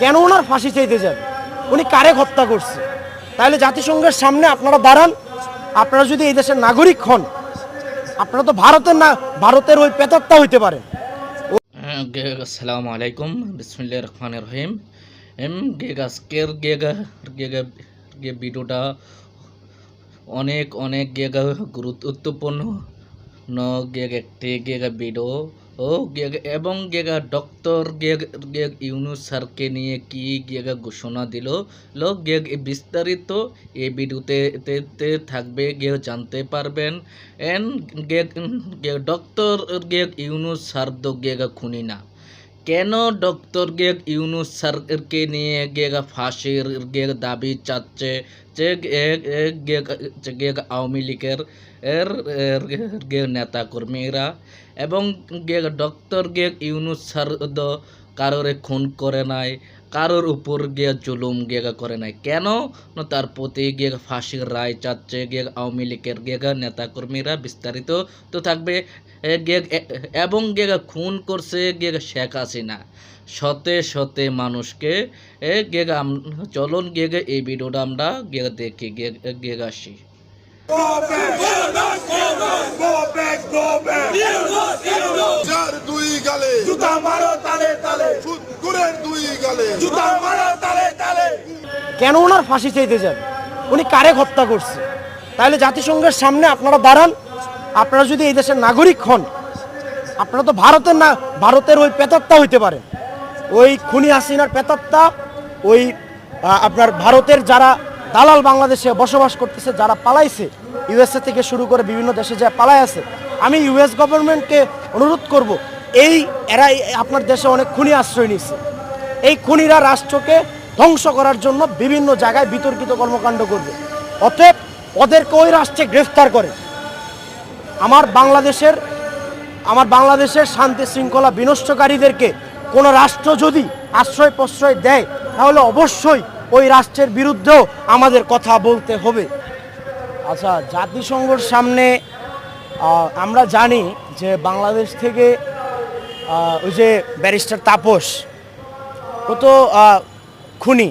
কেন ওনার ফাঁসি চাইতে যাবে উনি কারে হত্যা করছে? তাহলে জাতিসংঘের সামনে আপনারা দাঁড়ান। আপনারা যদি এই দেশের নাগরিক হন, আপনারা তো ভারতের না ভারতের ওই পেতাত্তা হইতে পারেন। আসসালামু আলাইকুম বিসমুল্লাহ রহমান রহিম। এম গেগ গেগা গেগা গে ভিডিওটা অনেক অনেক গেগা গুরুত্বপূর্ণ ন গেগ একটি গেগা ভিডিও, ও গেগ এবং গেগা ডক্টর গেগ গেগ ইউনুস স্যারকে নিয়ে কি গেগা ঘোষণা দিল, লো গেগ বিস্তারিত এই ভিডিওতে থাকবে গেগ জানতে পারবেন। এন গেগ গেগ ডক্টর গেগ ইউনুস স্যার তো গেগা খুনি না। কেন ডক্টর গেগ ইউনুস স্যারকে নিয়ে গেগ ফাঁসির গেগ দাবি চাচ্ছে? যে গেগ- আওয়ামী লীগের, এর গেগ নেতা কর্মীরা এবং গেগ, ডক্টর গেগ ইউনুস স্যার কারোরে খুন করে নাই, কারোর উপর গিয়ে জুলুম গেগা করে নাই। কেন? তার প্রতি গিয়ে ফাঁসির রায় চাচ্ছে গিয়ে আওয়ামী লীগের গেগা নেতাকর্মীরা বিস্তারিত তো থাকবে। এবং গেগা খুন করছে গেগা শেখ হাসিনা। শতে শতে মানুষকে আম- চলুন গেগে এই ভিডিওটা আমরা গেগা দেখি গে- গেগা আসি। কেন ওনার ফাঁসি চাইতে যাবে? উনি কারে হত্যা করছে? তাহলে জাতিসংঘের সামনে আপনারা দাঁড়ান। আপনারা যদি এই দেশের নাগরিক হন আপনারা তো ভারতের না ভারতের ওই পেতাত্তা হইতে পারেন। ওই খুনি হাসিনার পেতাত্তা ওই আপনার ভারতের যারা দালাল বাংলাদেশে বসবাস করতেছে যারা পালাইছে ইউএসএ থেকে শুরু করে বিভিন্ন দেশে যা পালাই আছে আমি ইউএস গভর্নমেন্টকে অনুরোধ করব এই এরা এই- আপনার দেশে অনেক খুনি আশ্রয় নিচ্ছে এই খুনিরা রাষ্ট্রকে ধ্বংস করার জন্য বিভিন্ন জায়গায় বিতর্কিত কর্মকাণ্ড করবে। অতএব ওদেরকে ওই রাষ্ট্রে গ্রেফতার করে। আমার বাংলাদেশের আমার বাংলাদেশের শান্তি শৃঙ্খলা বিনষ্টকারীদেরকে কোনো রাষ্ট্র যদি আশ্রয় প্রশ্রয় দেয়, তাহলে অবশ্যই ওই রাষ্ট্রের বিরুদ্ধেও আমাদের কথা বলতে হবে। আচ্ছা জাতিসংঘর সামনে আমরা জানি যে বাংলাদেশ থেকে ওই যে ব্যারিস্টার তাপস ও তো খুনি।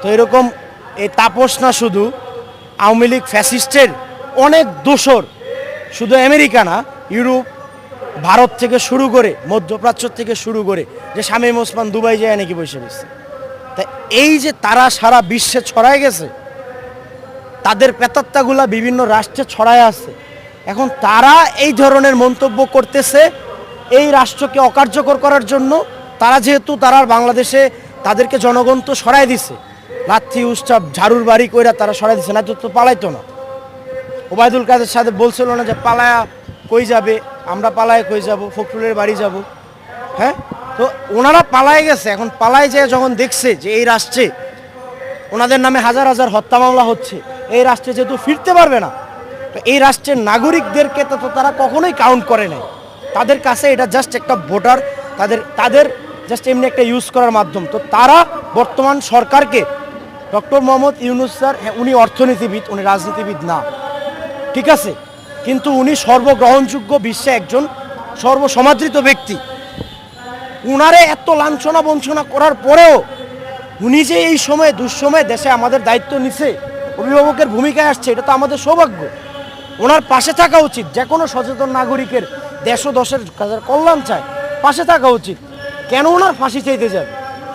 তো এরকম এই তাপস না শুধু, আওয়ামী লীগ ফ্যাসিস্টের অনেক দোসর শুধু আমেরিকা না, ইউরোপ, ভারত থেকে শুরু করে, মধ্যপ্রাচ্য থেকে শুরু করে, যে শামীম ওসমান দুবাই যায় নাকি বসে রয়েছে। তা এই যে তারা সারা বিশ্বে ছড়ায় গেছে, তাদের পেতাত্তাগুলা বিভিন্ন রাষ্ট্রে ছড়ায় আছে। এখন তারা এই ধরনের মন্তব্য করতেছে, এই রাষ্ট্রকে অকার্যকর করার জন্য তারা যেহেতু তারা বাংলাদেশে তাদেরকে জনগণ তো সরাই দিছে। লাথি উৎসব ঝাড়ুর বাড়ি কইরা তারা সরাই দিছে না তো পালাইতো না। ওবায়দুল কাদের সাথে বলছিল না যে পালায়া কই যাবে, আমরা পালায় কই যাব, ফখরুলের বাড়ি যাব। হ্যাঁ? তো ওনারা পালায় গেছে, এখন পালায় যেয়ে যখন দেখছে যে এই রাষ্ট্রে ওনাদের নামে হাজার হাজার হত্যা মামলা হচ্ছে, এই রাষ্ট্রে যেহেতু ফিরতে পারবে না, তো এই রাষ্ট্রের নাগরিকদেরকে তো তো তারা কখনোই কাউন্ট করে নাই। তাদের কাছে এটা জাস্ট একটা ভোটার তাদের তাদের জাস্ট এমনি একটা ইউজ করার মাধ্যম। তো তারা বর্তমান সরকারকে ডক্টর মোহাম্মদ ইউনুস স্যার হ্যাঁ উনি অর্থনীতিবিদ, উনি রাজনীতিবিদ না। ঠিক আছে? কিন্তু উনি সর্বগ্রহণযোগ্য বিশ্বে একজন সর্বসমাদৃত ব্যক্তি। উনারে এত লাঞ্ছনা বঞ্চনা করার পরেও উনি যে এই সময়ে, দুঃসময়ে দেশে আমাদের দায়িত্ব নিছে, অভিভাবকের ভূমিকায় আসছে, এটা তো আমাদের সৌভাগ্য। ওনার পাশে থাকা উচিত যে কোনো সচেতন নাগরিকের দেশ ও দশের কল্যাণ চায়, পাশে থাকা উচিত। কেন ওনার ফাঁসি চাইতে যাবে?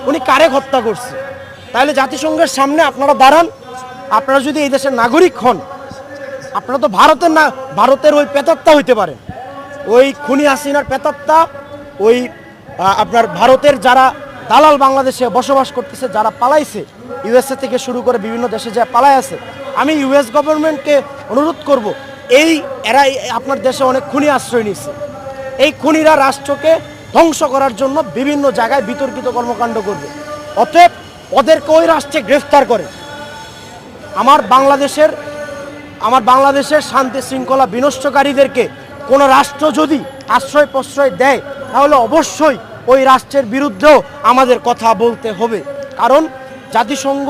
উনি কারে হত্যা করছে? তাহলে জাতিসংঘের সামনে আপনারা দাঁড়ান। আপনারা যদি এই দেশের নাগরিক হন, আপনারা তো ভারতের না, ভারতের ওই পেতাত্তা হইতে পারেন। ওই খুনি হাসিনার পেতাত্তা, ওই আপনার ভারতের যারা দালাল বাংলাদেশে বসবাস করতেছে, যারা পালাইছে, ইউএসএ থেকে শুরু করে বিভিন্ন দেশে যা পালাই আছে, আমি ইউএস গভর্নমেন্টকে অনুরোধ করব, এই, এরা আপনার দেশে অনেক খুনি আশ্রয় নিচ্ছে এই খুনিরা রাষ্ট্রকে ধ্বংস করার জন্য বিভিন্ন জায়গায় বিতর্কিত কর্মকাণ্ড করবে। অতএব ওদেরকে ওই রাষ্ট্রে গ্রেফতার করে। আমার বাংলাদেশের আমার বাংলাদেশের শান্তি শৃঙ্খলা বিনষ্টকারীদেরকে কোনো রাষ্ট্র যদি আশ্রয় প্রশ্রয় দেয়, তাহলে অবশ্যই ওই রাষ্ট্রের বিরুদ্ধেও আমাদের কথা বলতে হবে। কারণ জাতিসংঘ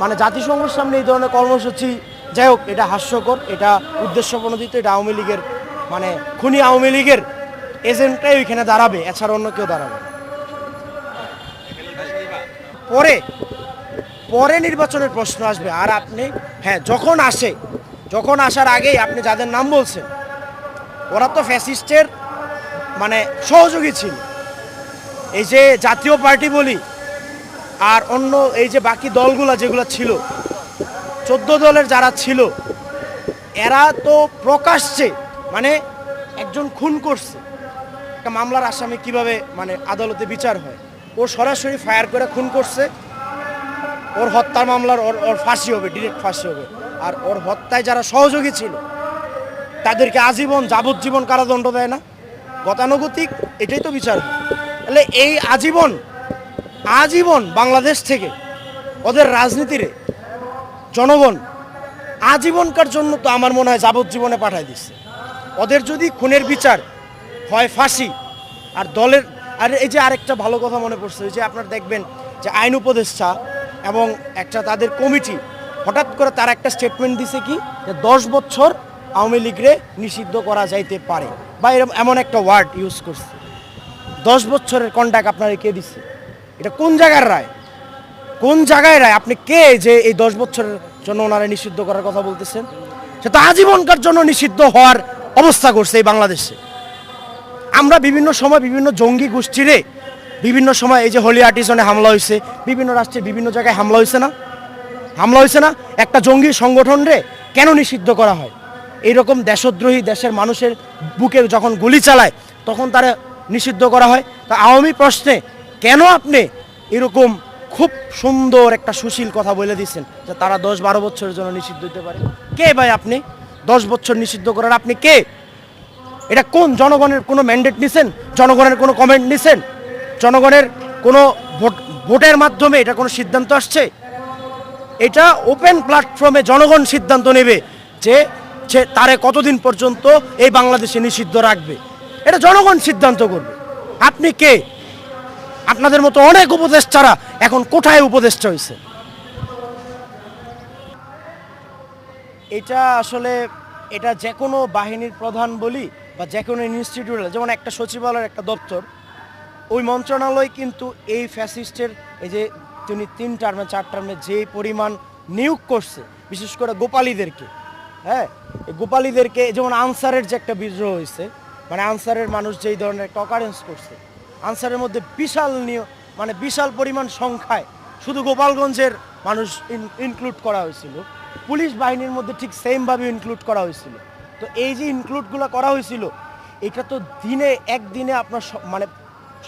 মানে জাতিসংঘের সামনে এই ধরনের কর্মসূচি, যাই হোক, এটা হাস্যকর, এটা উদ্দেশ্য প্রণোদিত, এটা আওয়ামী লীগের মানে খুনি আওয়ামী লীগের এজেন্টটাই ওইখানে দাঁড়াবে, এছাড়া অন্য কেউ দাঁড়াবে পরে পরে নির্বাচনের প্রশ্ন আসবে, আর আপনি হ্যাঁ যখন আসে, যখন আসার আগেই আপনি যাদের নাম বলছেন, ওরা তো ফ্যাসিস্টের মানে সহযোগী ছিল। এই যে জাতীয় পার্টি বলি, আর অন্য এই যে বাকি দলগুলো যেগুলো ছিল, চোদ্দ দলের যারা ছিল, এরা তো প্রকাশ্যে মানে একজন খুন করছে। একটা মামলার আসামি কীভাবে মানে আদালতে বিচার হয়? ও সরাসরি ফায়ার করে খুন করছে। ওর হত্যার মামলার ওর ওর ফাঁসি হবে, ডিরেক্ট ফাঁসি হবে। আর ওর হত্যায় যারা সহযোগী ছিল, তাদেরকে আজীবন যাবজ্জীবন কারাদণ্ড দেয় না। গতানুগতিক, এটাই তো বিচার তাহলে এই আজীবন আজীবন বাংলাদেশ থেকে ওদের রাজনীতিরে জনগণ আজীবনকার জন্য তো আমার মনে হয় যাবজ্জীবনে পাঠায় দিচ্ছে ওদের যদি খুনের বিচার হয় ফাঁসি। আর দলের, আর এই যে আরেকটা ভালো কথা মনে পড়ছে যে আপনার দেখবেন যে আইন উপদেষ্টা এবং একটা তাদের কমিটি, হঠাৎ করে তার একটা স্টেটমেন্ট দিছে কি, যে দশ বছর আওয়ামী লীগরে নিষিদ্ধ করা যাইতে পারে। বা এরকম এমন একটা ওয়ার্ড ইউজ করছে। দশ বছরের কন্ট্যাক্ট আপনারা কে দিচ্ছে এটা কোন জায়গার রায়? কোন জায়গায় রায়? আপনি কে যে এই দশ বছরের জন্য ওনারা নিষিদ্ধ করার কথা বলতেছেন? সে তো আজীবনকার জন্য নিষিদ্ধ হওয়ার অবস্থা করছে এই বাংলাদেশে। আমরা বিভিন্ন সময় বিভিন্ন জঙ্গি গোষ্ঠীরে বিভিন্ন সময় এই যে হোলি আর্টিজনে হামলা হয়েছে বিভিন্ন রাষ্ট্রে বিভিন্ন জায়গায় হামলা হয়েছে না? হামলা হয়েছে না? একটা জঙ্গি সংগঠন রে কেন নিষিদ্ধ করা হয়? এইরকম দেশদ্রোহী দেশের মানুষের বুকে যখন গুলি চালায়, তখন তারা নিষিদ্ধ করা হয়। তা আওয়ামী প্রশ্নে কেন আপনি এরকম খুব সুন্দর একটা সুশীল কথা বলে দিচ্ছেন যে তারা দশ বারো বছরের জন্য নিষিদ্ধ হতে পারে? কে ভাই আপনি? দশ বছর নিষিদ্ধ করার আপনি কে? এটা কোন জনগণের কোনো ম্যান্ডেট নিছেন? জনগণের কোনো কমেন্ট নিছেন? জনগণের কোনো ভোট ভোটের মাধ্যমে এটা কোনো সিদ্ধান্ত আসছে? এটা ওপেন প্ল্যাটফর্মে জনগণ সিদ্ধান্ত নেবে যে সে তারে কতদিন পর্যন্ত এই বাংলাদেশে নিষিদ্ধ রাখবে। এটা জনগণ সিদ্ধান্ত করবে। আপনি কে? আপনাদের মতো অনেক উপদেষ্টারা এখন কোথায় উপদেষ্টা হয়েছে এটা আসলে, এটা যে কোনো বাহিনীর প্রধান বলি বা যে কোনো ইনস্টিটিউট যেমন একটা সচিবালয়ের একটা দপ্তর, ওই মন্ত্রণালয় কিন্তু এই ফ্যাসিস্টের এই যে তিনি তিন টার্মে চার টার্মে যে পরিমাণ নিয়োগ করছে, বিশেষ করে গোপালীদেরকে হ্যাঁ? গোপালীদেরকে যেমন আনসারের যে একটা বিদ্রোহ হয়েছে মানে আনসারের মানুষ যেই ধরনের একটা অকারেন্স করছে, আনসারের মধ্যে বিশাল নিয় মানে বিশাল পরিমাণ সংখ্যায় শুধু গোপালগঞ্জের মানুষ ইনক্লুড করা হয়েছিল, পুলিশ বাহিনীর মধ্যে ঠিক সেমভাবে ইনক্লুড করা হয়েছিল। তো এই যে ইনক্লুডগুলো করা হয়েছিল, এটা তো দিনে, একদিনে আপনার মানে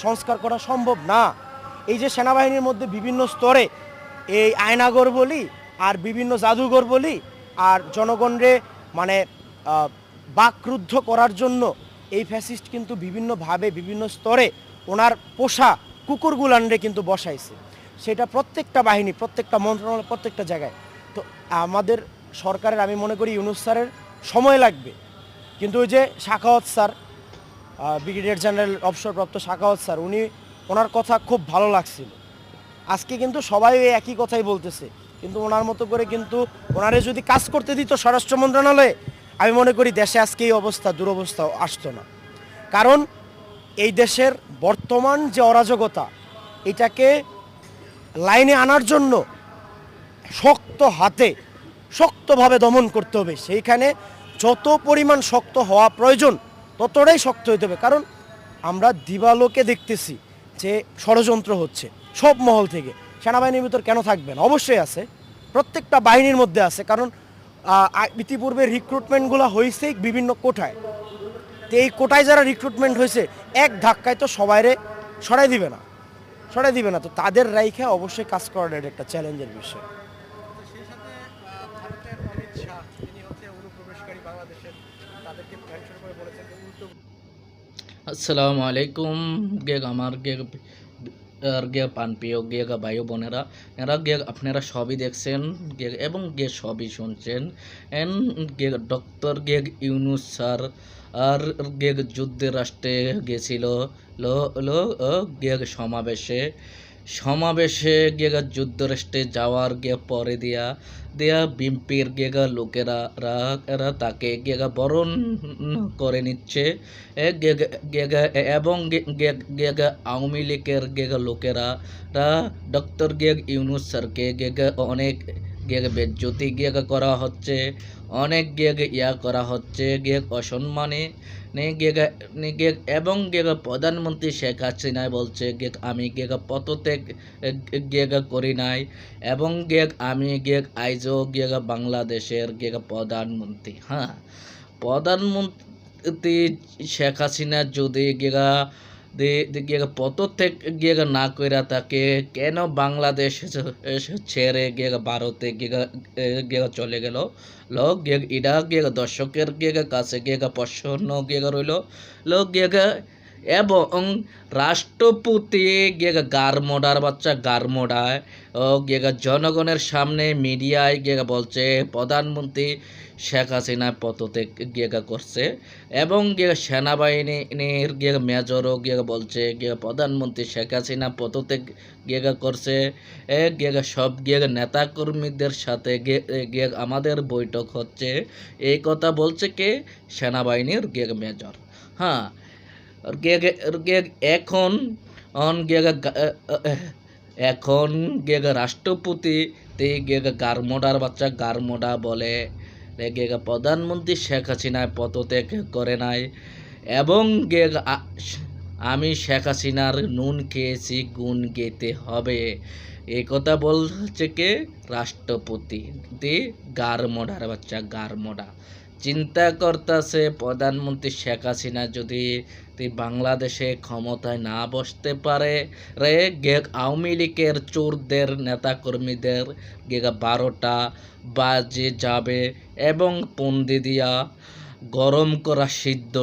সংস্কার করা সম্ভব না। এই যে সেনাবাহিনীর মধ্যে বিভিন্ন স্তরে এই আয়নাগর বলি আর বিভিন্ন জাদুঘর বলি আর জনগণরে মানে বাকরুদ্ধ করার জন্য এই ফ্যাসিস্ট কিন্তু বিভিন্নভাবে বিভিন্ন স্তরে ওনার পোষা কুকুরগুলানরে কিন্তু বসাইছে। সেটা প্রত্যেকটা বাহিনী, প্রত্যেকটা মন্ত্রণালয়, প্রত্যেকটা জায়গায়। তো আমাদের সরকারের, আমি মনে করি, ইউনুস স্যারের সময় লাগবে। কিন্তু ওই যে শাখাওয়াত স্যার ব্রিগেডিয়ার জেনারেল অবসরপ্রাপ্ত শাখাওয়াত স্যার, উনি, ওনার কথা খুব ভালো লাগছিল। আজকে কিন্তু সবাই ওই একই কথাই বলতেছে। কিন্তু ওনার মতো করে কিন্তু ওনারে যদি কাজ করতে দিত স্বরাষ্ট্র মন্ত্রণালয়ে, আমি মনে করি দেশে আজকে এই অবস্থা দুরবস্থা আসতো না। কারণ এই দেশের বর্তমান যে অরাজকতা, এটাকে লাইনে আনার জন্য শক্ত হাতে শক্তভাবে দমন করতে হবে। সেইখানে যত পরিমাণ শক্ত হওয়া প্রয়োজন, ততটাই শক্ত হতে হবে। কারণ আমরা দিবালোকে দেখতেছি যে ষড়যন্ত্র হচ্ছে সব মহল থেকে। সেনাবাহিনীর ভিতর কেন থাকবেন? অবশ্যই আছে। প্রত্যেকটা বাহিনীর মধ্যে আছে। কারণ ইতিপূর্বে রিক্রুটমেন্টগুলো হয়েছে বিভিন্ন কোঠায়। তো এই কোটায় যারা রিক্রুটমেন্ট হয়েছে এক ধাক্কায় তো সবাইরে সরাই দিবে না। সরাই দিবে না। তো তাদের রাইখে অবশ্যই কাজ করাটা একটা চ্যালেঞ্জের বিষয়। আসসালামু আলাইকুম। গেগ আমার গেগ আর গে পানপ্রিয় গেগ ভাই বোনেরা, এরা গেগ আপনারা সবই দেখছেন, গে এবং গে সবই শুনছেন। এন গে ডক্টর গেগ ইউনুস স্যার, আর গেগ যুদ্ধের রাষ্ট্রে গেছিল, লো লো গেগ সমাবেশে। সমাবেশে গেগা যুদ্ধরাষ্ট্রে যাওয়ার গে পরে দিয়া, দেয়া বিম্পির গেগা লোকেরা এরা তাকে গেগা বরণ করে নিচ্ছে। গেগা এবং গেগা আওয়ামী লীগের গেগা লোকেরা ডক্টর গেগ ইউনুস স্যারকে গেগা অনেক গেগ বেজ্জতি গেগ করা হচ্ছে, অনেক গেগ ইয়া করা হচ্ছে, গেগ অসম্মানে। এবং গেগা প্রধানমন্ত্রী শেখ হাসিনা বলছে গেগ আমি গেগা পদত্যাগ গেগা করি নাই, এবং গেগ আমি গেগ আইজও গেগা বাংলাদেশের গেগা প্রধানমন্ত্রী হ্যাঁ। প্রধানমন্ত্রী শেখ হাসিনা যদি গেগা গিয়ে পদত্যাগ গিয়ে না কইরা তাকে কেন বাংলাদেশ ছেড়ে গিয়ে ভারতে গিয়ে চলে গেল? লোক গিয়ে, ইডা গিয়ে দর্শকের গিয়ে কাছে গিয়ে প্রসন্ন গিয়ে রইল। লোক গিয়ে এবং রাষ্ট্রপতি গিয়ে গার মোডার বাচ্চা গার মোডায় ও গিয়ে জনগণের সামনে মিডিয়ায় গিয়ে বলছে প্রধানমন্ত্রী শেখ হাসিনা পদত্যাগ গিয়ে করছে এবং গিয়ে সেনাবাহিনীর গিয়ে মেজরও গিয়ে বলছে গিয়ে প্রধানমন্ত্রী শেখ হাসিনা পদত্যাগ গিয়ে করছে এ গিয়ে সব গিয়ে নেতাকর্মীদের সাথে গিয়ে আমাদের বৈঠক হচ্ছে এই কথা বলছে কে সেনাবাহিনীর গিয়ে মেজর হ্যাঁ এখন এখন গিয়ে রাষ্ট্রপতি, তে গিয়ে গারমোডার বাচ্চা গারমোডা বলে। রেগে প্রধানমন্ত্রী শেখ হাসিনায় পদত্যাগ করে নাই। এবং গে আ- আমি শেখ হাসিনার নুন খেয়েছি, গুণ গেতে হবে। এই কথা বলছে কে? রাষ্ট্রপতি গারমোডার বাচ্চা গারমোডা। চিন্তা করতেছে প্রধানমন্ত্রী শেখ হাসিনা যদি বাংলাদেশে ক্ষমতায় না বসতে পারে, রে গে আওয়ামী লীগের চোরদের, নেতাকর্মীদের, গে বারোটা বাজে যাবে এবং পন্দি দিয়া গরম করা সিদ্ধ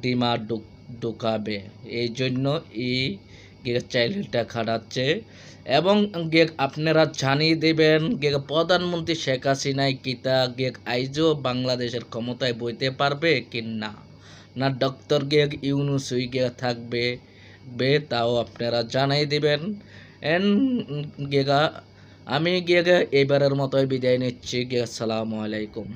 ডিমা ঢুক- ঢুকাবে এই জন্য এই চ্যানেলটা খাটাচ্ছে। এবং গে আপনারা জানিয়ে দেবেন গে প্রধানমন্ত্রী শেখ হাসিনাই কিতা গে আইজও বাংলাদেশের ক্ষমতায় বইতে পারবে কি না? না ডক্টর গে ইউনুসুই গে থাকবে, বে তাও আপনারা জানাই দিবেন। এন গেগা আমি গিয়ে এবারের মতোই বিদায় নিচ্ছি। গে আসসালামু আলাইকুম।